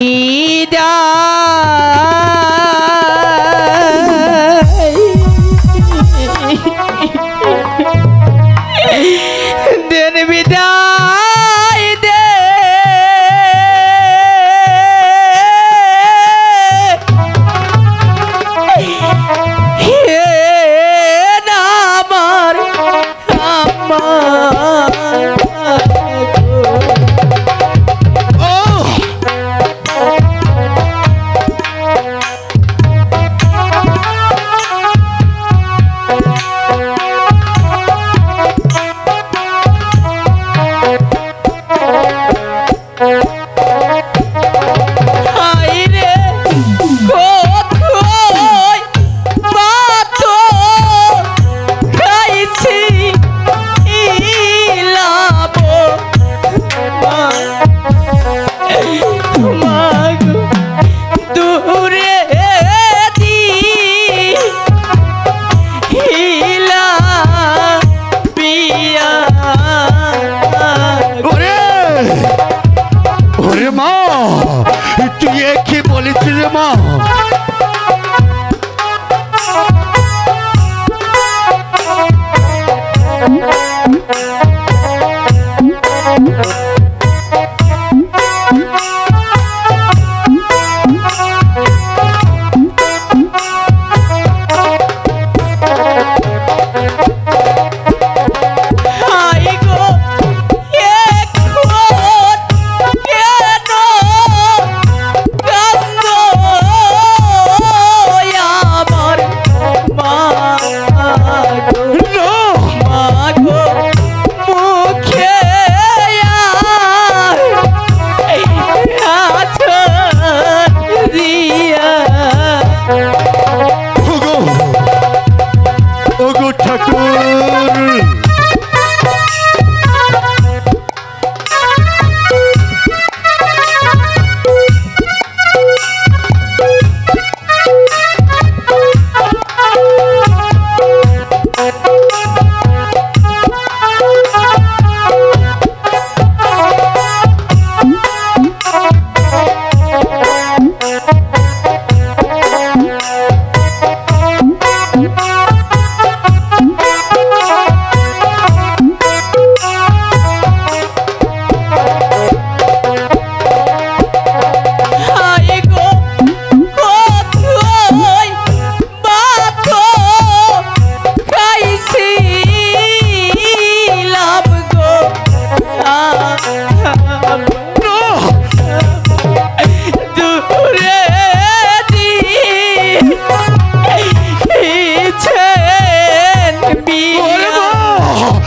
你的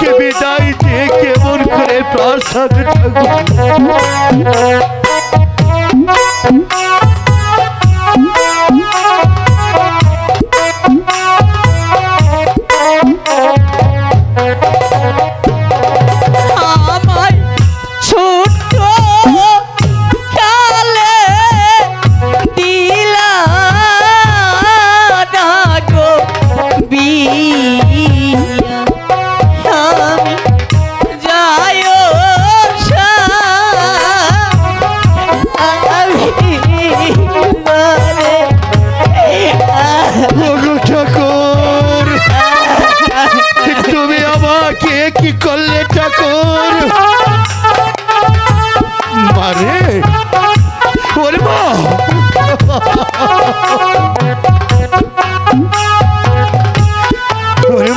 কে বিদায় দিয়ে কেমন করে প্রাসাদ থাকব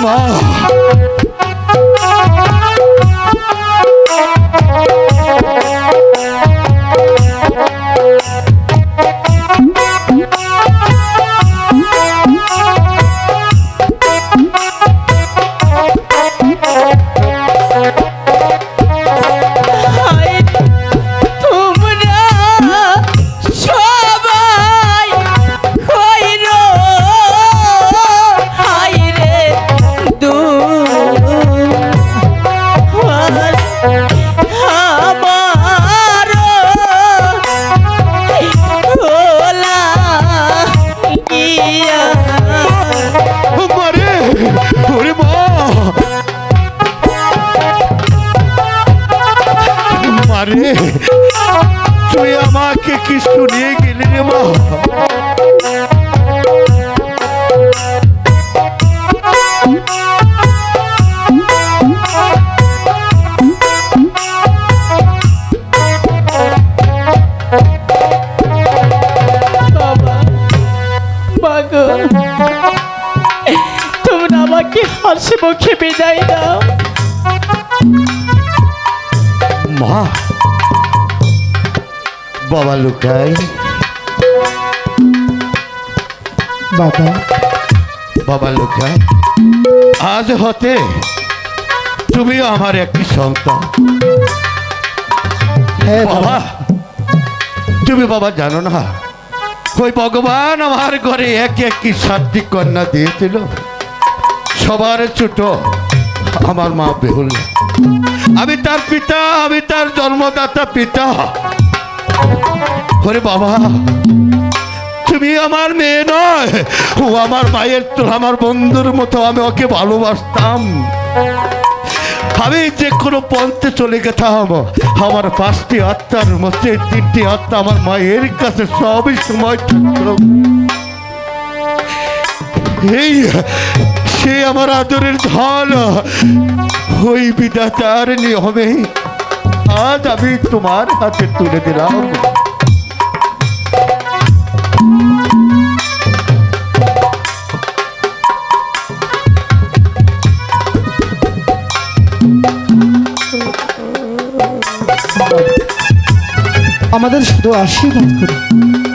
মা। মারে তুই আমাকে কি শুনিয়ে গেলি রে মা। তোমরা আমাকে হাসি মুখে বিদায় দাও। মা বাবা লুকাই। বাবা। বাবা লুকাই। আজ হতে তুমি আমার একটি সন্তান। হ্যাঁ বাবা। বাবা তুমি বাবা জানো না ওই ভগবান আমার ঘরে এক একটি সাতটি কন্যা দিয়েছিল। সবার ছোট আমার মা বেহুল আমি তার পিতা আমি তার জন্মদাতা পিতা। ওরে বাবা, তুমি আমার মেয়ে নয়, ও আমার মায়ের তো আমার বন্ধুর মতো আমি ওকে ভালোবাসতাম। আমি যে কোনো পন্থে চলে গেতাম, আমার পাঁচটি আত্মার মধ্যে তিনটি আত্মা আমার মায়ের কাছে সবই সময় এই সে আমার আদরের ধন, ওই বিধাতার নিয়মে আজ আমি তোমার হাতে তুলে দিলাম। আমাদের শুধু আশীর্বাদ করুন।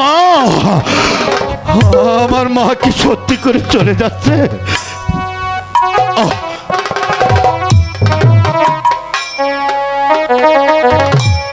মা আমার মা কি সত্যি করে চলে যাচ্ছে?